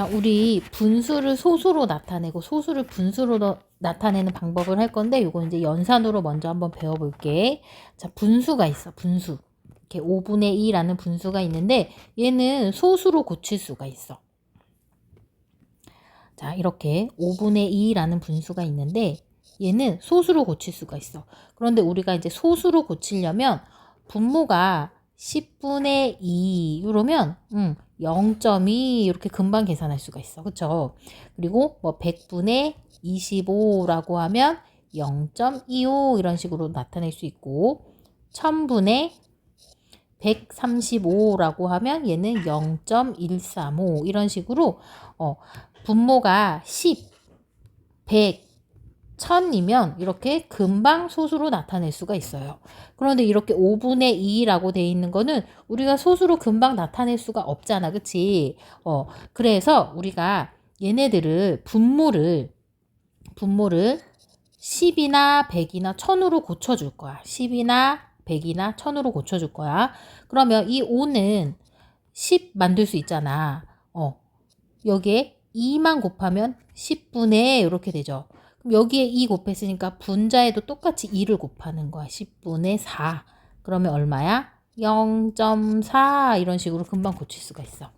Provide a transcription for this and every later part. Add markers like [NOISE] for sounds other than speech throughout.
자, 우리 분수를 소수로 나타내고 소수를 분수로 너- 나타내는 방법을 할 건데 이거 이제 연산으로 먼저 한번 배워 볼게. 자, 분수가 있어. 분수. 이렇게 5분의 2라는 분수가 있는데 얘는 소수로 고칠 수가 있어. 자, 이렇게 5분의 2라는 분수가 있는데 얘는 소수로 고칠 수가 있어. 그런데 우리가 이제 소수로 고치려면 분모가 10분의 2 이러면 음, 0.2 이렇게 금방 계산할 수가 있어. 그쵸? 그리고 뭐 100분의 25라고 하면 0.25 이런 식으로 나타낼 수 있고 1000분의 135라고 하면 얘는 0.135 이런 식으로 어, 분모가 10, 100, 1000이면 이렇게 금방 소수로 나타낼 수가 있어요. 그런데 이렇게 5분의 2라고 돼 있는 거는 우리가 소수로 금방 나타낼 수가 없잖아. 그치? 어, 그래서 우리가 얘네들을 분모를, 분모를 10이나 100이나 1000으로 고쳐줄 거야. 10이나 100이나 1000으로 고쳐줄 거야. 그러면 이 5는 10 만들 수 있잖아. 어, 여기에 2만 곱하면 10분의 이렇게 되죠. 그럼 여기에 2 곱했으니까 분자에도 똑같이 2를 곱하는 거야. 10분의 4. 그러면 얼마야? 0.4 이런 식으로 금방 고칠 수가 있어.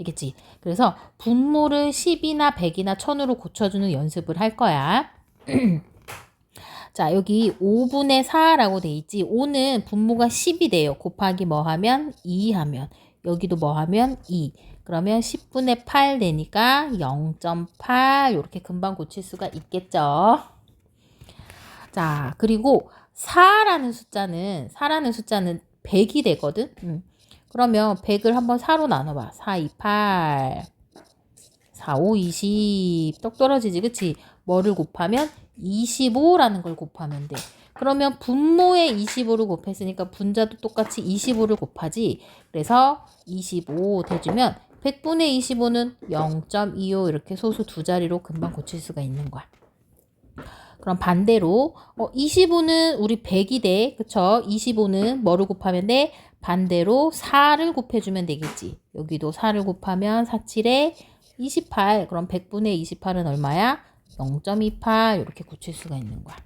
알겠지? 그래서 분모를 10이나 100이나 1000으로 고쳐주는 연습을 할 거야. [CLEARS THROAT] 자, 여기 5분의 4라고 돼 있지. 5는 분모가 10이 돼요. 곱하기 뭐 하면? 2 하면. 여기도 뭐 하면? 2. 그러면 10분의 8 되니까 0.8 이렇게 금방 고칠 수가 있겠죠. 자, 그리고 4라는 숫자는 4라는 숫자는 100이 되거든. 음. 그러면 100을 한번 4로 나눠 봐. 4, 2, 8. 4, 5, 20. 똑 떨어지지. 그치? 뭐를 곱하면 25라는 걸 곱하면 돼. 그러면 분모에 25를 곱했으니까 분자도 똑같이 25를 곱하지. 그래서 25 대주면 100분의 25는 0.25 이렇게 소수 두 자리로 금방 고칠 수가 있는 거야. 그럼 반대로 어, 25는 우리 100이 돼. 그쵸? 25는 뭐를 곱하면 돼? 반대로 4를 곱해주면 되겠지. 여기도 4를 곱하면 4, 7에 28. 그럼 100분의 28은 얼마야? 0.28 이렇게 고칠 수가 있는 거야.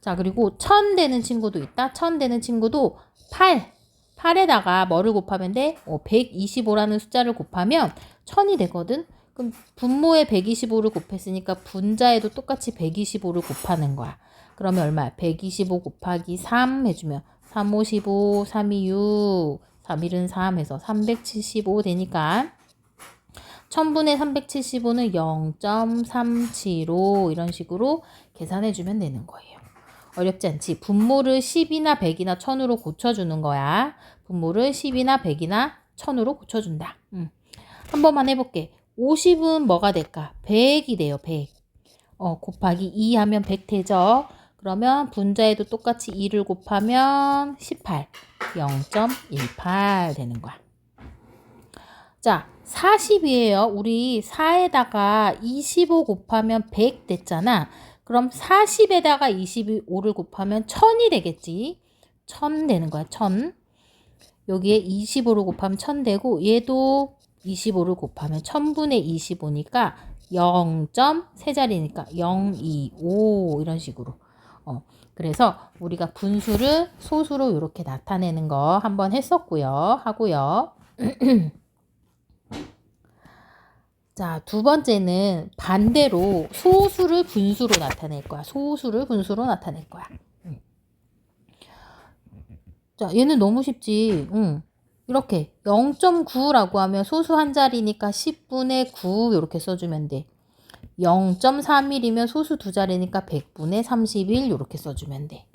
자, 그리고 1000 되는 친구도 있다. 1000 되는 친구도 8. 8에다가 뭐를 곱하면 돼? 어, 125라는 숫자를 곱하면 1000이 되거든. 그럼 분모에 125를 곱했으니까 분자에도 똑같이 125를 곱하는 거야. 그러면 얼마야? 125 곱하기 3 해주면 3, 5, 15, 3, 2, 6, 3, 1은 3 해서 375 되니까 1000분의 375는 0.375 이런 식으로 계산해주면 되는 거예요. 어렵지 않지? 분모를 10이나 100이나 1000으로 고쳐주는 거야. 분모를 10이나 100이나 1000으로 고쳐준다. 음. 한 번만 해볼게. 50은 뭐가 될까? 100이 돼요, 100. 어, 곱하기 2 하면 100 되죠? 그러면 분자에도 똑같이 2를 곱하면 18. 0.18 되는 거야. 자, 40이에요. 우리 4에다가 25 곱하면 100 됐잖아. 그럼 40에다가 25를 곱하면 1000이 되겠지. 1000 되는 거야. 1000. 여기에 25를 곱하면 1000 되고 얘도 25를 곱하면 1000분의 25니까 0. 세 자리니까 0, 2, 5 이런 식으로. 어. 그래서 우리가 분수를 소수로 이렇게 나타내는 거 한번 했었고요. 하고요. [CLEARS THROAT] 자, 두 번째는 반대로 소수를 분수로 나타낼 거야. 소수를 분수로 나타낼 거야. 음. 자, 얘는 너무 쉽지. 응. 이렇게 0.9라고 하면 소수 한 자리니까 10분의 9 이렇게 써주면 돼. 0.31이면 소수 두 자리니까 100분의 31 이렇게 써주면 돼.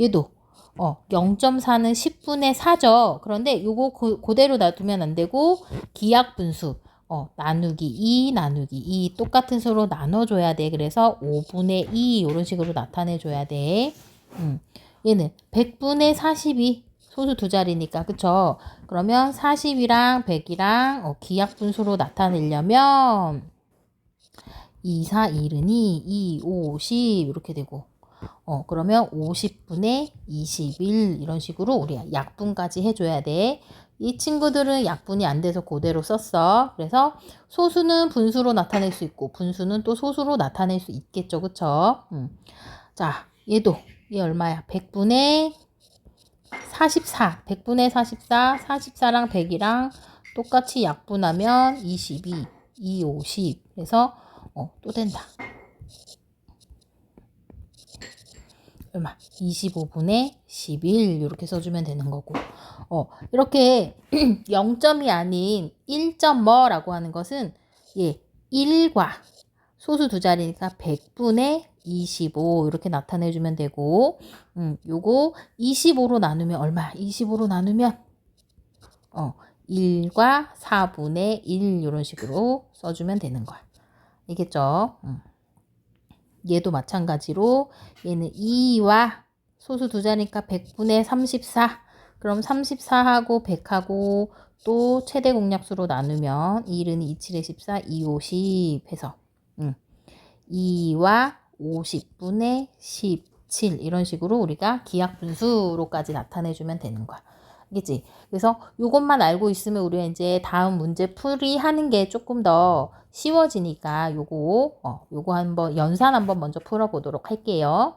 얘도 어, 0.4는 10분의 4죠. 그런데 요거 그, 그대로 놔두면 안 되고 기약 분수 어, 나누기 2 나누기 2 똑같은 수로 나눠줘야 돼. 그래서 5분의 2 이런 식으로 나타내줘야 돼. 음, 얘는 100분의 42 소수 두 자리니까 그쵸? 그러면 40이랑 100이랑 어, 기약분수로 나타내려면 2, 4, 1은 2, 2, 5, 10 이렇게 되고 어, 그러면 50분의 21 이런 식으로 우리 약분까지 해줘야 돼. 이 친구들은 약분이 안 돼서 그대로 썼어. 그래서 소수는 분수로 나타낼 수 있고 분수는 또 소수로 나타낼 수 있겠죠. 그쵸? 음. 자, 얘도 얘 얼마야? 100분의 44. 100분의 44. 44랑 100이랑 똑같이 약분하면 22, 2, 50. 그래서 어, 또 된다. 얼마? 25분의 11 이렇게 써주면 되는 거고 어 이렇게 [CLEARS THROAT] 0점이 아닌 1점 뭐라고 하는 것은 예 1과 소수 두 자리니까 100분의 25 이렇게 나타내주면 되고 음 요거 25로 나누면 얼마? 25로 나누면 어 1과 4분의 1 이런 식으로 써주면 되는 거야 알겠죠? 음. 얘도 마찬가지로 얘는 2와 소수 두 자니까 100분의 34. 그럼 34하고 100하고 또 최대 공약수로 나누면 1은 2, 7에 14, 2, 50 해서 음. 2와 50분의 17 이런 식으로 우리가 기하분수로까지 나타내주면 되는 거야. 알겠지? 그래서 이것만 알고 있으면 우리가 이제 다음 문제 풀이 하는 게 조금 더 쉬워지니까 요거 어 요거 한번 연산 한번 먼저 풀어보도록 할게요.